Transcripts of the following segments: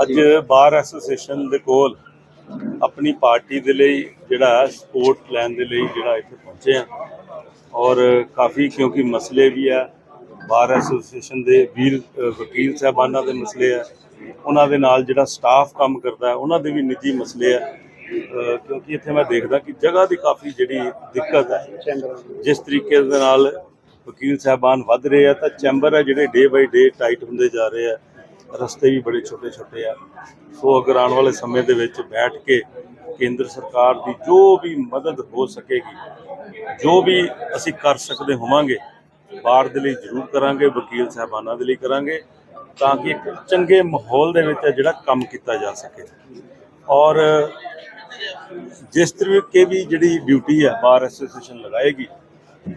ਅੱਜ bar association ਦੇ ਕੋਲ ਆਪਣੀ ਪਾਰਟੀ ਦੇ ਲਈ ਜਿਹੜਾ ਸਪੋਰਟ ਲੈਣ ਦੇ ਲਈ ਜਿਹੜਾ ਇੱਥੇ ਪਹੁੰਚੇ ਆ ਔਰ ਕਾਫੀ ਕਿਉਂਕਿ ਮਸਲੇ ਵੀ ਆ, ਬਾਰ ਐਸੋਸੀਏਸ਼ਨ ਦੇ ਵੀਰ ਵਕੀਲ ਸਾਹਿਬਾਨਾਂ ਦੇ ਮਸਲੇ ਆ, ਉਹਨਾਂ ਦੇ ਨਾਲ ਜਿਹੜਾ ਸਟਾਫ ਕੰਮ ਕਰਦਾ ਹੈ ਉਹਨਾਂ ਦੇ ਵੀ ਨਿੱਜੀ ਮਸਲੇ ਆ। ਕਿਉਂਕਿ ਇੱਥੇ ਮੈਂ ਦੇਖਦਾ ਕਿ ਜਗ੍ਹਾ ਦੀ ਕਾਫੀ ਜਿਹੜੀ ਦਿੱਕਤ ਹੈ ਜਿਸ ਤਰੀਕੇ ਦੇ ਨਾਲ ਵਕੀਲ ਸਾਹਿਬਾਨ ਵੱਧ ਰਹੇ ਆ, ਤਾਂ ਚੈਂਬਰ ਹੈ ਜਿਹੜੇ ਡੇ ਬਾਈ ਡੇ ਟਾਈਟ ਹੁੰਦੇ ਜਾ ਰਹੇ ਆ। ਰਸਤੇ ਵੀ ਬੜੇ ਛੋਟੇ ਛੋਟੇ ਆ। ਸੋ ਅਗਰ ਆਉਣ ਵਾਲੇ ਸਮੇਂ ਦੇ ਵਿੱਚ ਬੈਠ ਕੇ ਕੇਂਦਰ ਸਰਕਾਰ ਦੀ ਜੋ ਵੀ ਮਦਦ ਹੋ ਸਕੇਗੀ, ਜੋ ਵੀ ਅਸੀਂ ਕਰ ਸਕਦੇ ਹੋਵਾਂਗੇ, ਬਾਹਰ ਦੇ ਲਈ ਜ਼ਰੂਰ ਕਰਾਂਗੇ, ਵਕੀਲ ਸਾਹਿਬਾਨਾਂ ਦੇ ਲਈ ਕਰਾਂਗੇ, ਤਾਂ ਕਿ ਇੱਕ ਚੰਗੇ ਮਾਹੌਲ ਦੇ ਵਿੱਚ ਜਿਹੜਾ ਕੰਮ ਕੀਤਾ ਜਾ ਸਕੇ। ਔਰ ਜਿਸ ਤਰੀਕੇ ਵੀ ਜਿਹੜੀ ਡਿਊਟੀ ਹੈ ਬਾਰ ਐਸੋਸੀਏਸ਼ਨ ਲਗਾਏਗੀ,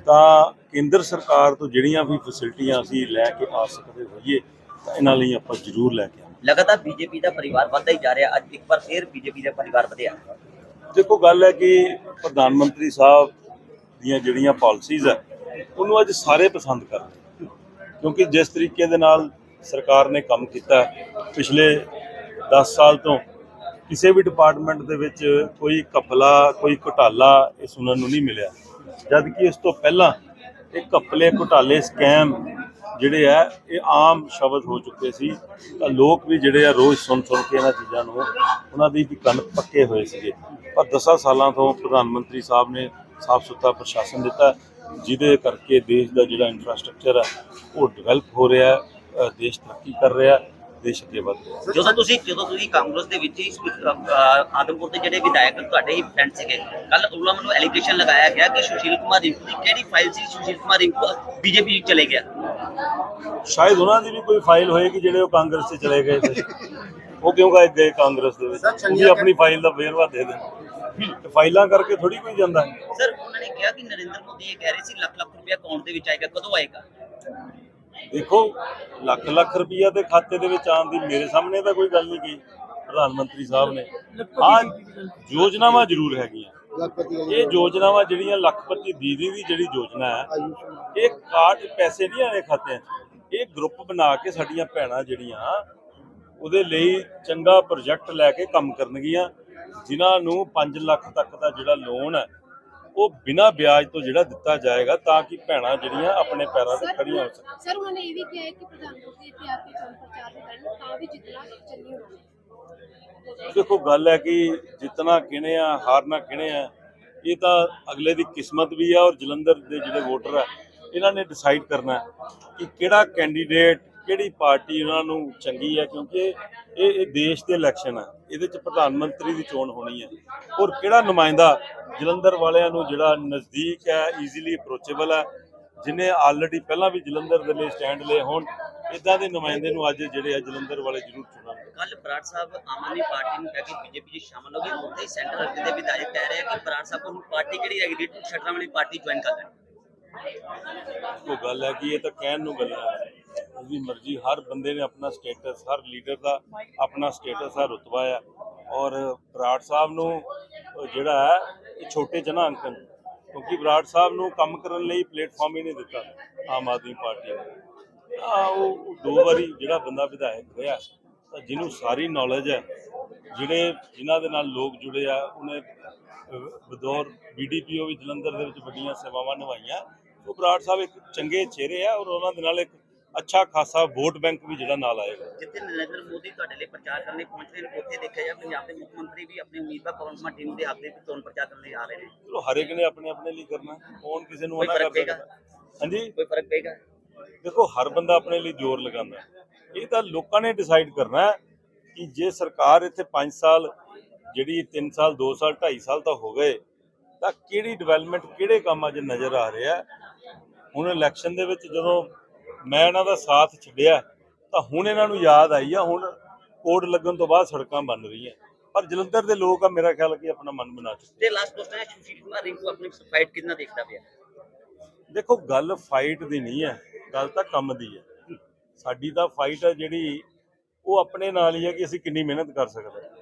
ਤਾਂ ਕੇਂਦਰ ਸਰਕਾਰ ਤੋਂ ਜਿਹੜੀਆਂ ਵੀ ਫੈਸਿਲਿਟੀਆਂ ਅਸੀਂ ਲੈ ਕੇ ਆ ਸਕਦੇ ਹੋਈਏ ਤਾਂ ਇਹਨਾਂ ਲਈ ਆਪਾਂ ਜ਼ਰੂਰ ਲੈ ਕੇ ਆਵਾਂਗੇ। ਲਗਾਤਾਰ ਬੀਜੇਪੀ ਦਾ ਪਰਿਵਾਰ ਵੱਧਦਾ ਹੀ ਜਾ ਰਿਹਾ। ਅੱਜ ਇੱਕ ਵਾਰ ਫੇਰ ਬੀਜੇਪੀ ਦਾ ਪਰਿਵਾਰ ਵਧਿਆ। ਦੇਖੋ ਗੱਲ ਹੈ ਕਿ ਪ੍ਰਧਾਨ ਮੰਤਰੀ ਸਾਹਿਬ ਦੀਆਂ ਜਿਹੜੀਆਂ ਪਾਲਿਸੀਜ਼ ਹੈ ਉਹਨੂੰ ਅੱਜ ਸਾਰੇ ਪਸੰਦ ਕਰ ਰਹੇ ਕਿਉਂਕਿ ਜਿਸ ਤਰੀਕੇ ਦੇ ਨਾਲ ਸਰਕਾਰ ਨੇ ਕੰਮ ਕੀਤਾ ਪਿਛਲੇ 10 ਸਾਲ ਤੋਂ ਕਿਸੇ ਵੀ ਡਿਪਾਰਟਮੈਂਟ ਦੇ ਵਿੱਚ ਕੋਈ ਘਪਲਾ ਕੋਈ ਘੁਟਾਲਾ ਇਹ ਸੁਣਨ ਨੂੰ ਨਹੀਂ ਮਿਲਿਆ। ਜਦ ਕਿ ਇਸ ਤੋਂ ਪਹਿਲਾਂ ਇਹ ਘਪਲੇ ਘੁਟਾਲੇ ਸਕੈਮ ਜਿਹੜੇ ਆ, ਇਹ ਆਮ ਸ਼ਬਦ ਹੋ ਚੁੱਕੇ ਸੀ। ਤਾਂ ਲੋਕ ਵੀ ਜਿਹੜੇ ਆ, ਰੋਜ਼ ਸੁਣ ਸੁਣ ਕੇ ਇਹਨਾਂ ਚੀਜ਼ਾਂ ਨੂੰ, ਉਹਨਾਂ ਦੀ ਵੀ ਕੰਨ ਪੱਕੇ ਹੋਏ ਸੀਗੇ। ਪਰ 10 ਸਾਲਾਂ ਤੋਂ ਪ੍ਰਧਾਨ ਮੰਤਰੀ ਸਾਹਿਬ ਨੇ ਸਾਫ਼ ਸੁਥਰਾ ਪ੍ਰਸ਼ਾਸਨ ਦਿੱਤਾ। ਜਿਹਦੇ ਕਰਕੇ ਦੇਸ਼ ਦਾ ਜਿਹੜਾ ਇਨਫਰਾਸਟ੍ਰਕਚਰ ਹੈ ਉਹ ਡਿਵੈਲਪ ਹੋ ਰਿਹਾ ਦੇਸ਼ ਤਰੱਕੀ ਕਰ ਰਿਹਾ ਦੇਸ਼ ਅੱਗੇ ਵਧ ਰਿਹਾ ਹੈ। ਜਦੋਂ ਤੁਸੀਂ ਜਦੋਂ ਤੁਸੀਂ ਕਾਂਗਰਸ ਦੇ ਵਿੱਚ ਹੀ ਆਦਮਪੁਰ ਦੇ ਜਿਹੜੇ ਵਿਧਾਇਕ ਤੁਹਾਡੇ ਹੀ ਫਰੈਂਡ ਸੀਗੇ ਕੱਲ ਉਹਨਾਂ ਵੱਲੋਂ ਐਲੀਗੇਸ਼ਨ ਲਗਾਇਆ ਗਿਆ ਕਿ ਸੁਸ਼ੀਲ ਕੁਮਾਰ ਰਿੰਕੂ ਦੀ ਕਿਹੜੀ ਫਾਈਲ ਸੀ? ਸੁਸ਼ੀਲ ਕੁਮਾਰ ਰਿੰਕੂ, ਬੀਜੇਪੀ ਚਲੇ ਗਿਆ। ਸ਼ਾਇਦ ਉਹਨਾਂ ਦੀ ਵੀ ਕੋਈ ਫਾਈਲ ਹੋਏਗੀ ਜਿਹੜੇ ਉਹ ਕਾਂਗਰਸ 'ਚ ਚਲੇ ਗਏ ਸੀ ਉਹ ਕਿਉਂ ਗਏ ਗਏ ਕਾਂਗਰਸ ਦੇ ਵਿੱਚ? ਉਹ ਵੀ ਆਪਣੀ ਫਾਈਲ ਦਾ ਵੇਰਵਾ ਦੇ ਦੇਣ। ਤੇ ਫਾਈਲਾਂ ਕਰਕੇ ਥੋੜੀ ਕੋਈ ਜਾਂਦਾ। ਹੈ ਸਰ ਉਹਨਾਂ ਨੇ ਕਿਹਾ ਕਿ ਨਰਿੰਦਰ ਮੋਦੀ ਇਹ ਕਹਿ ਰਹੇ ਸੀ ਲੱਖ ਲੱਖ ਰੁਪਇਆ ਅਕਾਊਂਟ ਦੇ ਵਿੱਚ ਆਏਗਾ ਕਦੋਂ ਆਏਗਾ? ਦੇਖੋ ਲੱਖ ਲੱਖ ਰੁਪਈਆ ਦੇ ਖਾਤੇ ਦੇ ਵਿੱਚ ਆਉਣ ਦੀ ਮੇਰੇ ਸਾਹਮਣੇ ਤਾਂ ਕੋਈ ਗੱਲ ਨਹੀਂ ਗਈ ਪ੍ਰਧਾਨ ਮੰਤਰੀ ਸਾਹਿਬ ਨੇ। ਹਾਂ ਯੋਜਨਾਵਾਂ ਜ਼ਰੂਰ ਹੈਗੀਆਂ। ਇਹ ਯੋਜਨਾਵਾਂ ਜਿਹੜੀਆਂ ਲੱਖਪਤੀ ਦੀਦੀ ਦੀ ਜਿਹੜੀ ਯੋਜਨਾ ਹੈ ਇਹ ਕਾਰਡ ਪੈਸੇ ਨਹੀਂ ਆਣੇ ਖਾਤਿਆਂ 'ਚ। ਇਹ ਗਰੁੱਪ ਬਣਾ ਕੇ ਸਾਡੀਆਂ ਭੈਣਾਂ ਜਿਹੜੀਆਂ ਉਹਦੇ ਲਈ ਚੰਗਾ ਪ੍ਰੋਜੈਕਟ ਲੈ ਕੇ ਕੰਮ ਕਰਨਗੀਆਂ ਜਿਨ੍ਹਾਂ ਨੂੰ 5 ਲੱਖ ਤੱਕ ਦਾ ਜਿਹੜਾ ਲੋਨ ਹੈ ਉਹ ਬਿਨਾਂ ਵਿਆਜ ਤੋਂ ਜਿਹੜਾ ਦਿੱਤਾ ਜਾਏਗਾ ਤਾਂ ਕਿ ਭੈਣਾਂ ਜਿਹੜੀਆਂ ਆਪਣੇ ਪੈਰਾਂ ਤੇ ਖੜੀਆਂ ਹੋ ਸਕਣ। ਸਰ ਉਹਨਾਂ ਨੇ ਇਹ ਵੀ ਕਿਹਾ ਹੈ ਕਿ ਪ੍ਰਧਾਨ ਮੰਤਰੀ ਇੱਥੇ ਆ ਕੇ ਚੋਣ ਪ੍ਰਚਾਰ ਕਰਨ ਤਾਂ ਵੀ ਜਿੱਤਣਾ ਚੱਲੀ ਹੋਣਾ ਦੇਖੋ, ਗੱਲ ਹੈ ਕਿ ਜਿੱਤਣਾ ਕਿਹਨੇ ਆ, ਹਾਰਨਾ ਕਿਹਨੇ ਆ, ਇਹ ਤਾਂ ਅਗਲੇ ਦੀ ਕਿਸਮਤ ਵੀ ਆ ਔਰ ਜਲੰਧਰ ਦੇ ਜਿਹੜੇ ਵੋਟਰ ਆ, ਇਹਨਾਂ ਨੇ ਡਿਸਾਈਡ ਕਰਨਾ ਕਿ ਕਿਹੜਾ ਕੈਂਡੀਡੇਟ ਕਿਹੜੀ ਪਾਰਟੀ ਉਹਨਾਂ ਨੂੰ ਚੰਗੀ ਹੈ ਕਿਉਂਕਿ ਇਹ ਇਹ ਦੇਸ਼ ਦੇ ਇਲੈਕਸ਼ਨ ਆ, ਇਹਦੇ ਚ ਪ੍ਰਧਾਨ ਮੰਤਰੀ ਦੀ ਚੋਣ ਹੋਣੀ ਹੈ ਔਰ ਕਿਹੜਾ ਨੁਮਾਇੰਦਾ ਜਲੰਧਰ ਵਾਲਿਆਂ ਨੂੰ ਜਿਹੜਾ ਨਜ਼ਦੀਕ ਹੈ ਈਜ਼ੀਲੀ ਅਪਰੋਚੇਬਲ ਹੈ, ਜਿਨੇ ਆਲਰੇਡੀ ਪਹਿਲਾਂ ਵੀ ਜਲੰਧਰ ਦੇ ਲਈ ਸਟੈਂਡ ਲਏ ਹੋਣ ਇਦਾਂ ਦੇ ਨੁਮਾਇੰਦੇ ਨੂੰ ਅੱਜ ਜਿਹੜੇ ਆ ਜਲੰਧਰ ਵਾਲੇ ਜ਼ਰੂਰ ਚੁਣਨਗੇ। ਕੱਲ ਬਰਾੜ ਸਾਹਿਬ ਆਮ ਆਦਮੀ ਪਾਰਟੀ ਨੂੰ ਕਹਿ ਕੇ ਬੀਜੇਪੀ 'ਚ ਸ਼ਾਮਲ ਹੋ ਗਏ। ਉੱਥੇ ਹੀ ਸੈਂਟਰ ਹਲਕੇ ਦੇ ਵਿਧਾਇਕ ਕਹਿ ਰਹੇ ਆ ਕਿ ਬਰਾੜ ਸਾਹਿਬ ਨੂੰ ਪਾਰਟੀ ਕਿਹੜੀ ਹੈਗੀ ਸ਼ਟਰਾਂ ਵਾਲੀ ਪਾਰਟੀ ਜੁਆਇਨ ਕਰ ਲੈਣ। ਉਹ ਗੱਲ ਹੈ ਕਿ ਇਹ ਤਾਂ ਕਹਿਣ ਨੂੰ ਗੱਲਾਂ ਹੈ। ਉਹਦੀ ਮਰਜ਼ੀ, ਹਰ ਬੰਦੇ ਨੇ ਆਪਣਾ ਸਟੇਟਸ ਹਰ ਲੀਡਰ ਦਾ ਆਪਣਾ ਸਟੇਟਸ ਹੈ, ਰੁਤਬਾ ਹੈ। ਔਰ ਬਰਾੜ ਸਾਹਿਬ ਨੂੰ ਜਿਹੜਾ ਹੈ, ਇਹ ਛੋਟੇ ਜਨਾ ਨਾ ਅੰਕਨ ਕਿਉਂਕਿ ਬਰਾੜ ਸਾਹਿਬ ਨੂੰ ਕੰਮ ਕਰਨ ਲਈ ਪਲੇਟਫਾਰਮ ਹੀ ਨਹੀਂ ਦਿੱਤਾ ਆਮ ਆਦਮੀ ਪਾਰਟੀ ਨੇ। ਉਹ ਦੋ ਵਾਰੀ ਜਿਹੜਾ ਬੰਦਾ ਵਿਧਾਇਕ ਰਿਹਾ ਤਾਂ ਜਿਹਨੂੰ ਸਾਰੀ ਨੌਲੇਜ ਹੈ ਜਿਹੜੇ ਜਿਨ੍ਹਾਂ ਦੇ ਨਾਲ ਲੋਕ ਜੁੜੇ ਆ ਉਹਨੇ ਬਤੌਰ ਬੀਡੀਪੀਓ ਵੀ ਜਲੰਧਰ ਦੇ ਵਿੱਚ ਵੱਡੀਆਂ ਸੇਵਾਵਾਂ ਨਿਭਾਈਆਂ। ਉਹ ਬਰਾੜ ਸਾਹਿਬ ਇੱਕ ਚੰਗੇ ਚਿਹਰੇ ਆ ਔਰ ਉਹਨਾਂ ਦੇ ਨਾਲ ਇੱਕ ਅੱਛਾ ਖਾਸਾ ਵੋਟ ਬੈਂਕ ਵੀ ਜਿਹੜਾ ਨਾਲ ਆਏਗਾ ਜਿੱਥੇ ਨਰਿੰਦਰ ਮੋਦੀ ਤੁਹਾਡੇ ਲਈ ਪ੍ਰਚਾਰ ਕਰਨ ਲਈ ਪਹੁੰਚ ਰਹੇ ਨੇ ਉੱਥੇ ਦੇਖਿਆ ਜਾ ਪੰਜਾਬ ਦੇ ਮੁੱਖ ਮੰਤਰੀ ਵੀ ਆਪਣੇ ਉਮੀਦਵਾਰ ਪਵਨ ਕੁਮਾਰ ਟੀਮ ਦੇ ਹੱਥ ਦੇ ਵਿੱਚ ਚੋਣ ਪ੍ਰਚਾਰ ਕਰਨ ਲਈ ਆ ਰਹੇ ਨੇ। ਚਲੋ ਹਰ ਇੱਕ ਨੇ ਆਪਣੇ ਆਪਣੇ ਲਈ ਕਰਨਾ ਕੌਣ ਕਿਸੇ ਨੂੰ ਮਨਾ ਕਰ? ਸਕਦਾ ਹਾਂਜੀ? ਕੋਈ ਫ਼ਰਕ ਪਏਗਾ? ਦੇਖੋ ਹਰ ਬੰਦਾ ਆਪਣੇ ਲਈ ਜ਼ੋਰ ਲਗਾਉਂਦਾ। ਇਹ ਤਾਂ ਲੋਕਾਂ ਨੇ ਡਿਸਾਈਡ ਕਰਨਾ ਹੈ ਕਿ ਜੇ ਸਰਕਾਰ ਇੱਥੇ 5 ਸਾਲ ਜਿਹੜੀ 3 ਸਾਲ 2 ਸਾਲ 2.5 ਸਾਲ ਤਾਂ ਹੋ ਗਏ ਤਾਂ ਕਿਹੜੀ ਡਿਵੈਲਪਮੈਂਟ ਕਿਹੜੇ ਕੰਮ ਅੱਜ ਨਜ਼ਰ ਆ ਰਿਹਾ। ਹੁਣ ਇਲੈਕਸ਼ਨ ਦੇ ਵਿੱਚ ਜਦੋਂ ਮੈਂ ਇਹਨਾਂ ਦਾ ਸਾਥ ਛੱਡਿਆ ਤਾਂ ਹੁਣ ਇਹਨਾਂ ਨੂੰ ਯਾਦ ਆਈ ਆ ਹੁਣ ਕੋਡ ਲੱਗਣ ਤੋਂ ਬਾਅਦ ਸੜਕਾਂ ਬਣ ਰਹੀਆਂ। ਪਰ ਜਲੰਧਰ ਦੇ ਲੋਕ ਆ ਮੇਰਾ ਖਿਆਲ ਕਿ ਆਪਣਾ ਮਨ ਬਣਾ ਚੁੱਕੇ ਤੇ ਲਾਸਟ ਕੁਐਸਚਨ ਹੈ ਸੁਸ਼ੀਲ ਕੁਮਾਰ ਰਿੰਕੂ ਆਪਣੀ ਫਾਈਟ ਕਿੰਨਾ ਦੇਖਦਾ ਪਿਆ? ਦੇਖੋ ਗੱਲ ਫਾਈਟ ਦੀ ਨਹੀਂ ਹੈ ਗੱਲ ਤਾਂ ਕੰਮ ਦੀ ਹੈ। ਸਾਡੀ ਤਾਂ ਫਾਈਟ ਹੈ ਜਿਹੜੀ, ਉਹ ਆਪਣੇ ਨਾਲ ਹੀ ਹੈ ਕਿ ਅਸੀਂ ਕਿੰਨੀ ਮਿਹਨਤ ਕਰ ਸਕਦੇ ਹਾਂ।